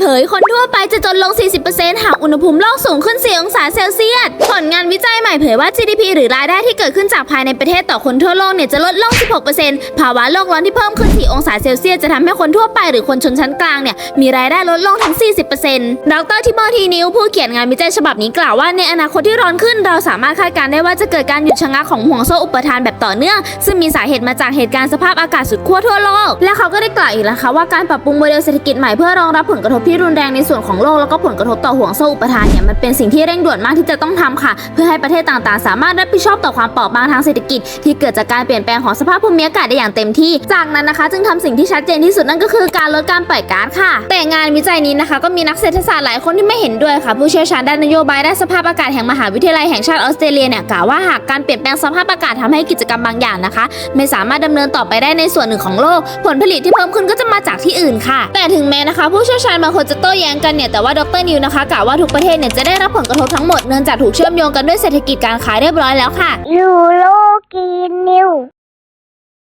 เผยคนทั่วไปจะจนลง 40%หากอุณหภูมิโลกสูงขึ้น 4 องศาเซลเซียส ผลงานวิจัยใหม่เผยว่า GDP หรือรายได้ที่เกิดขึ้นจากภายในประเทศต่อคนทั่วโลกเนี่ยจะลดลง 16%ภาวะโลกร้อนที่เพิ่มขึ้น 4 องศาเซลเซียสจะทำให้คนทั่วไปหรือคนชนชั้นกลางเนี่ยมีรายได้ลดลงถึง 40%ดรทิโมธีนิวผู้เขียนงานวิจัยฉบับนี้กล่าวว่า ในอนาคตที่ร้อนขึ้น เราสามารถคาดการณ์ได้ว่าจะเกิดการหยุดชะงักของห่วงโซ่อุปทานแบบต่อเนื่อง ซึ่งมีสาเหตุมาจากเหตุการณ์สภาพอากาศสุดขั้วทั่วโลก และเขาก็ได้กล่าวอีกนะคะว่าการปรับปรุงโมเดลเศรษฐกิจใหม่เพื่อรองรับผลกระทบที่รุนแรงในส่วนของโลกแล้วก็ผลกระทบต่อห่วงโซ่อุปทานเนี่ยมันเป็นสิ่งที่เร่งด่วนมากที่จะต้องทำค่ะ เพื่อให้ประเทศต่างๆ สามารถรับผิดชอบต่อความเปราะบางทางเศรษฐกิจ ที่เกิดจากการเปลี่ยนแปลงของสภาพภูมิอากาศได้อย่างเต็มที่ จากนั้นนะคะ จึงทำสิ่งที่ชัดเจนที่สุดนั่นก็คือการลดการปล่อยก๊าซค่ะ แต่งานวิจัยนี้นะคะก็มีนักเศรษฐศาสตร์หลายคนที่ไม่เห็นด้วยค่ะ ผู้เชี่ยวชาญด้านนโยบายด้านสภาพอากาศแห่งมหาวิทยาลัยแห่งชาติออสเตรเลียเนี่ยกล่าวว่าหากการเปลี่ยนแปลงสภาพอากาศทำให้กิจกรรมบางอย่างนะคะ ไม่สามารถดำเนินต่อไปได้ในส่วนหนึ่งของโลก ผลผลิตที่เพิ่มขึ้นก็จะ มาจากที่อื่นค่ะ แต่ถึงแม้นะคะ ผู้เชี่ยวชาญบางคนจะโต้แย้งกันเนี่ยแต่ว่าดรนิวนะคะกล่าวว่าทุกประเทศเนี่ยจะได้รับผลกระทบทั้งหมดเนื่องจากถูกเชื่อมโยงกันด้วยเศรษฐกิจการขายเรียบร้อยแล้วค่ะยูโร